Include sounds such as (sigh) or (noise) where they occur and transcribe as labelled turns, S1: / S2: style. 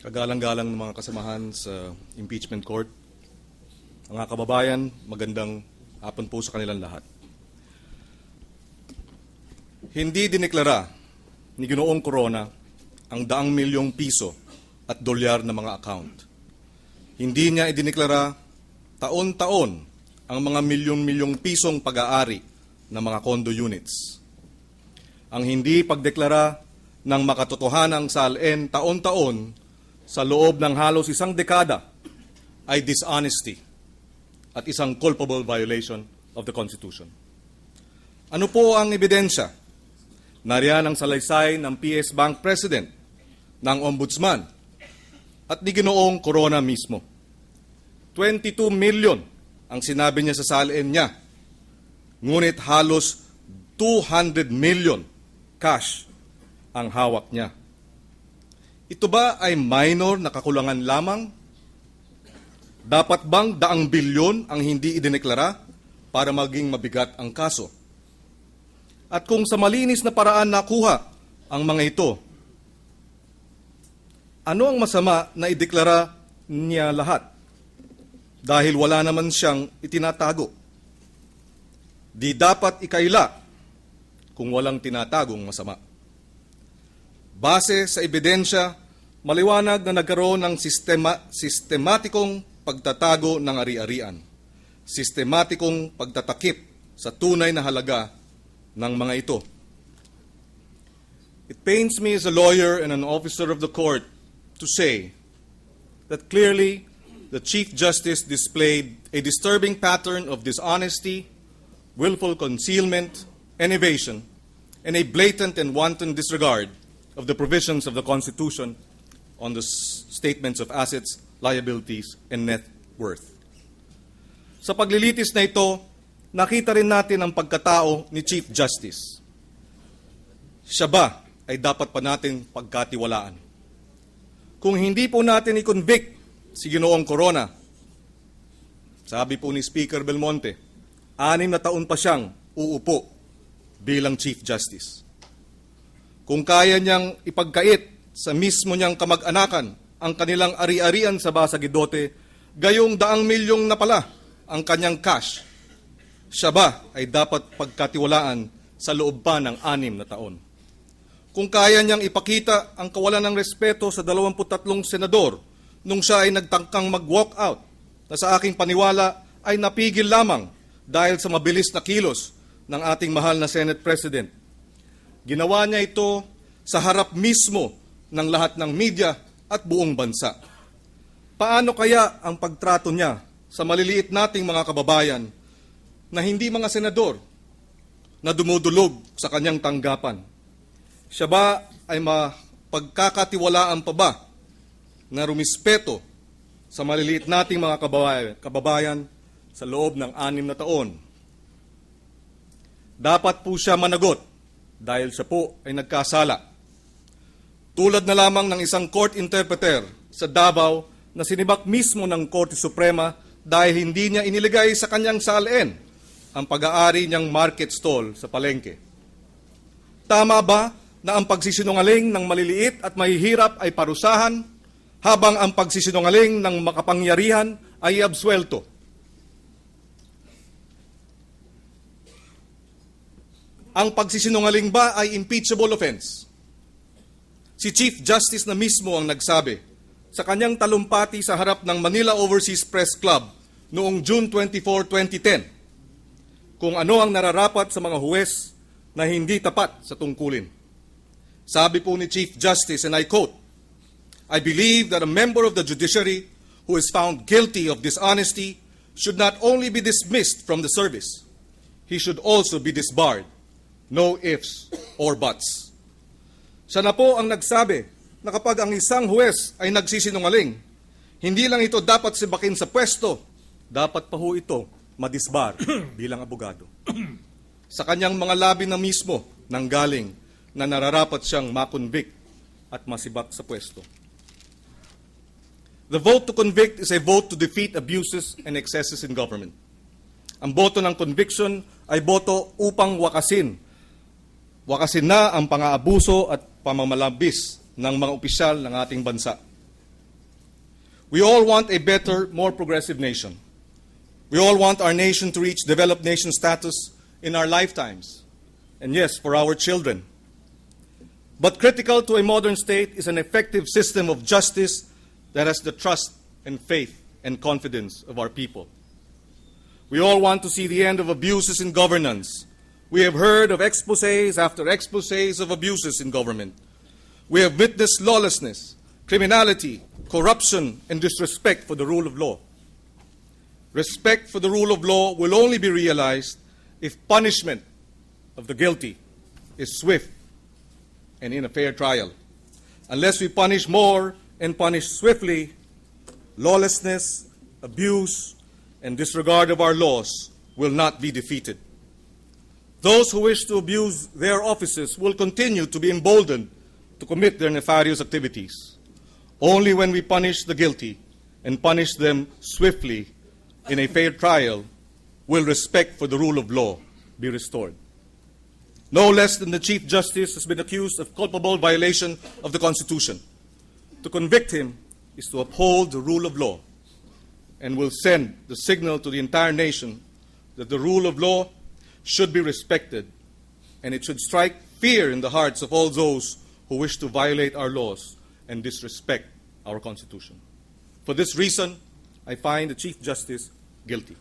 S1: Kagalang-galang ng mga kasamahan sa impeachment court. Mga kababayan, magandang hapon po sa kanilang lahat. Hindi dineklara ni Ginoong Corona ang daang milyong piso at dolyar na mga account. Hindi niya idineklara taon-taon ang mga milyon-milyong pisong pag-aari ng mga condo units. Ang hindi pagdeklara ng makatotohanang salin taon-taon sa loob ng halos isang dekada ay dishonesty at isang culpable violation of the Constitution. Ano po ang ebidensya? Nariyan ang salaysay ng PS Bank President, ng Ombudsman, at ni Ginoong Corona mismo. 22 million ang sinabi niya sa salin niya. Ngunit halos 200 million cash ang hawak niya. Ito ba ay minor na kakulangan lamang? Dapat bang daang bilyon ang hindi idineklara para maging mabigat ang kaso? At kung sa malinis na paraan nakuha ang mga ito, ano ang masama na ideklara niya lahat? Dahil wala naman siyang itinatago. Di dapat ikaila kung walang tinatagong masama. Base sa ebidensya, maliwanag na nagkaroon ng sistema, sistematikong pagtatago ng ari-arian, sistematikong pagtatakip sa tunay na halaga ng mga ito. It pains me as a lawyer and an officer of the court to say that clearly the Chief Justice displayed a disturbing pattern of dishonesty, willful concealment, and evasion, and a blatant and wanton disregard of the provisions of the Constitution on the statements of assets, liabilities, and net worth. Sa paglilitis na ito, nakita rin natin ang pagkatao ni Chief Justice. Siya ba ay dapat pa natin pagkatiwalaan? Kung hindi po natin i-convict si Ginoong Corona, sabi po ni Speaker Belmonte, anim na taon pa siyang uupo bilang Chief Justice. Kung kaya niyang ipagkait sa mismo niyang kamag-anakan ang kanilang ari-arian sa Basagidote, gayong daang milyong na pala ang kanyang cash, siya ba ay dapat pagkatiwalaan sa loob pa ng anim na taon? Kung kaya niyang ipakita ang kawalan ng respeto sa 23 senador nung siya ay nagtangkang mag-walk out na sa aking paniwala ay napigil lamang dahil sa mabilis na kilos ng ating mahal na Senate President. Ginawa niya ito sa harap mismo ng lahat ng media at buong bansa. Paano kaya ang pagtrato niya sa maliliit nating mga kababayan na hindi mga senador na dumudulog sa kanyang tanggapan? Siya ba ay mapagkakatiwalaan pa ba na rumispeto sa maliliit nating mga kababayan, kababayan sa loob ng anim na taon? Dapat po siya managot dahil siya po ay nagkasala. Tulad na lamang ng isang court interpreter sa Davao na sinibak mismo ng Korte Suprema dahil hindi niya iniligay sa kanyang salin ang pag-aari niyang market stall sa palengke. Tama ba na ang pagsisinungaling ng maliliit at mahihirap ay parusahan habang ang pagsisinungaling ng makapangyarihan ay absuelto? Ang pagsisinungaling ba ay impeachable offense? Si Chief Justice na mismo ang nagsabi sa kanyang talumpati sa harap ng Manila Overseas Press Club noong June 24, 2010 kung ano ang nararapat sa mga huwes na hindi tapat sa tungkulin. Sabi po ni Chief Justice, and I quote, I believe that a member of the judiciary who is found guilty of dishonesty should not only be dismissed from the service, he should also be disbarred. No ifs or buts. Siya na po ang nagsabi na kapag ang isang huwes ay nagsisinungaling, hindi lang ito dapat sibakin sa pwesto, dapat pa ho ito madisbar (clears throat) bilang abogado. (clears throat) sa kanyang mga labi na mismo nanggaling na nararapat siyang makonvict at masibak sa pwesto. The vote to convict is a vote to defeat abuses and excesses in government. Ang boto ng conviction ay boto upang wakasin. Wakasin na ang pang-aabuso at pamamalabis ng mga opisyal ng ating bansa. We all want a better, more progressive nation. We all want our nation to reach developed nation status in our lifetimes. And yes, for our children. But critical to a modern state is an effective system of justice that has the trust and faith and confidence of our people. We all want to see the end of abuses in governance. We have heard of exposés after exposés of abuses in government. We have witnessed lawlessness, criminality, corruption, and disrespect for the rule of law. Respect for the rule of law will only be realized if punishment of the guilty is swift and in a fair trial. Unless we punish more and punish swiftly, lawlessness, abuse, and disregard of our laws will not be defeated. Those who wish to abuse their offices will continue to be emboldened to commit their nefarious activities. Only when we punish the guilty and punish them swiftly in a fair trial will respect for the rule of law be restored. No less than the Chief Justice has been accused of culpable violation of the Constitution. To convict him is to uphold the rule of law and will send the signal to the entire nation that the rule of law should be respected and it should strike fear in the hearts of all those who wish to violate our laws and disrespect our Constitution. For this reason, I find the Chief Justice guilty.